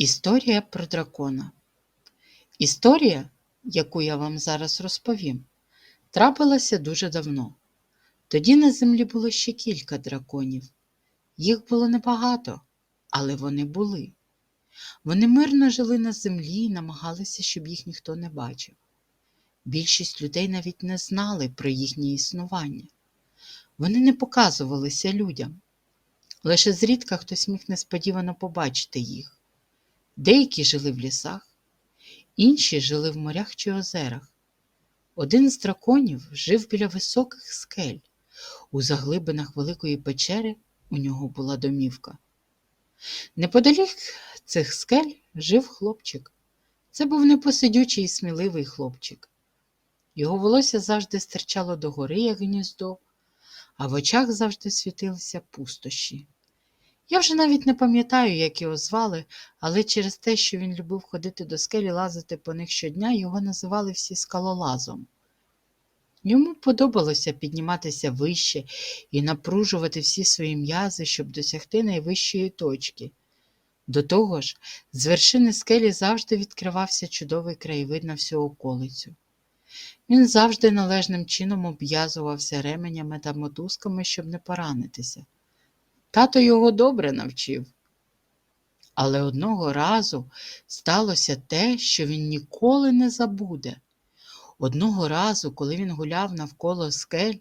Історія про дракона. Історія, яку я вам зараз розповім, трапилася дуже давно. Тоді на землі було ще кілька драконів. Їх було небагато, але вони були. Вони мирно жили на землі і намагалися, щоб їх ніхто не бачив. Більшість людей навіть не знали про їхнє існування. Вони не показувалися людям. Лише зрідка хтось міг несподівано побачити їх. Деякі жили в лісах, інші жили в морях чи озерах. Один з драконів жив біля високих скель. У заглибинах великої печери у нього була домівка. Неподалік цих скель жив хлопчик. Це був непосидючий і сміливий хлопчик. Його волосся завжди стирчало догори, як гніздо, а в очах завжди світилися пустощі. Я вже навіть не пам'ятаю, як його звали, але через те, що він любив ходити до скелі лазити по них щодня, його називали всі скалолазом. Йому подобалося підніматися вище і напружувати всі свої м'язи, щоб досягти найвищої точки. До того ж, з вершини скелі завжди відкривався чудовий краєвид на всю околицю. Він завжди належним чином обв'язувався ременями та мотузками, щоб не поранитися. Тато його добре навчив. Але одного разу сталося те, що він ніколи не забуде. Одного разу, коли він гуляв навколо скель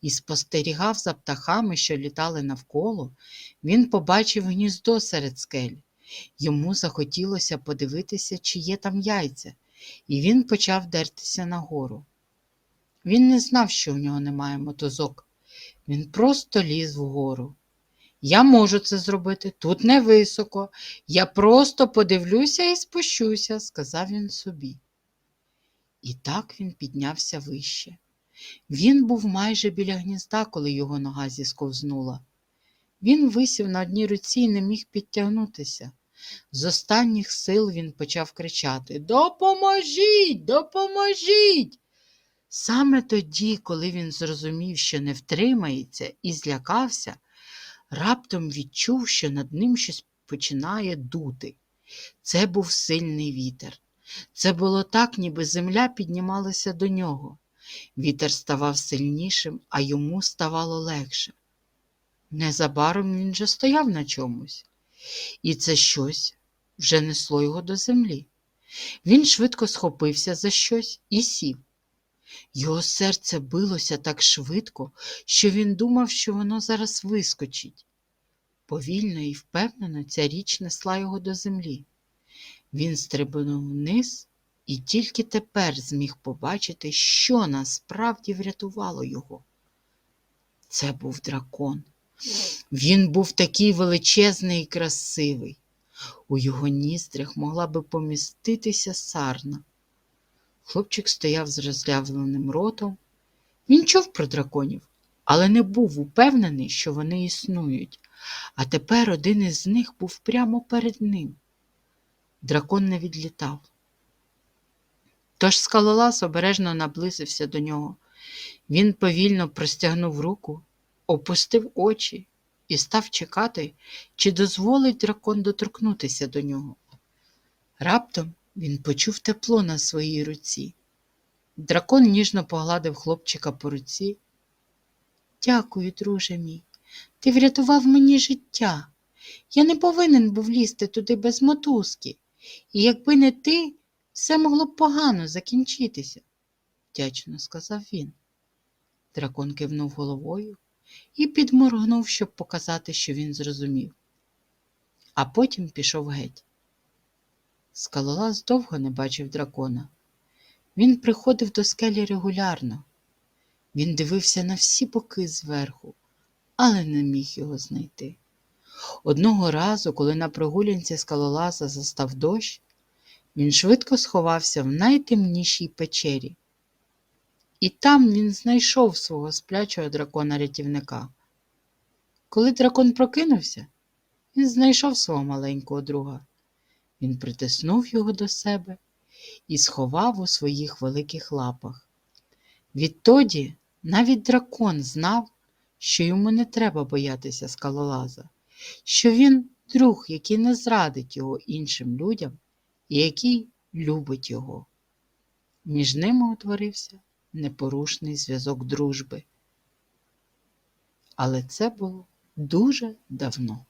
і спостерігав за птахами, що літали навколо, він побачив гніздо серед скель. Йому захотілося подивитися, чи є там яйця, і він почав дертися нагору. Він не знав, що у нього немає мотузок. Він просто ліз вгору. Я можу це зробити, тут не високо. Я просто подивлюся і спущуся, сказав він собі. І так він піднявся вище. Він був майже біля гнізда, коли його нога зісковзнула. Він висів на одній руці і не міг підтягнутися. З останніх сил він почав кричати Допоможіть, допоможіть. Саме тоді, коли він зрозумів, що не втримається, і злякався, раптом відчув, що над ним щось починає дути. Це був сильний вітер. Це було так, ніби земля піднімалася до нього. Вітер ставав сильнішим, а йому ставало легше. Незабаром він же стояв на чомусь, і це щось вже несло його до землі. Він швидко схопився за щось і сів. Його серце билося так швидко, що він думав, що воно зараз вискочить. Повільно і впевнено ця річ несла його до землі. Він стрибнув вниз і тільки тепер зміг побачити, що насправді врятувало його. Це був дракон. Він був такий величезний і красивий. У його ніздрях могла би поміститися сарна. Хлопчик стояв з роззявленим ротом. Він чув про драконів, але не був упевнений, що вони існують, а тепер один із них був прямо перед ним. Дракон не відлітав. Тож скалолаз обережно наблизився до нього. Він повільно простягнув руку, опустив очі і став чекати, чи дозволить дракон доторкнутися до нього. Раптом він почув тепло на своїй руці. Дракон ніжно погладив хлопчика по руці. Дякую, друже мій. Ти врятував мені життя. Я не повинен був лізти туди без мотузки, і якби не ти, все могло б погано закінчитися, вдячно сказав він. Дракон кивнув головою і підморгнув, щоб показати, що він зрозумів. А потім пішов геть. Скалолаз довго не бачив дракона. Він приходив до скелі регулярно. Він дивився на всі боки зверху, але не міг його знайти. Одного разу, коли на прогулянці скалолаза застав дощ, він швидко сховався в найтемнішій печері. І там він знайшов свого сплячого дракона-рятівника. Коли дракон прокинувся, він знайшов свого маленького друга. Він притиснув його до себе і сховав у своїх великих лапах. Відтоді навіть дракон знав, що йому не треба боятися скалолаза, що він друг, який не зрадить його іншим людям і який любить його. Між ними утворився непорушний зв'язок дружби. Але це було дуже давно.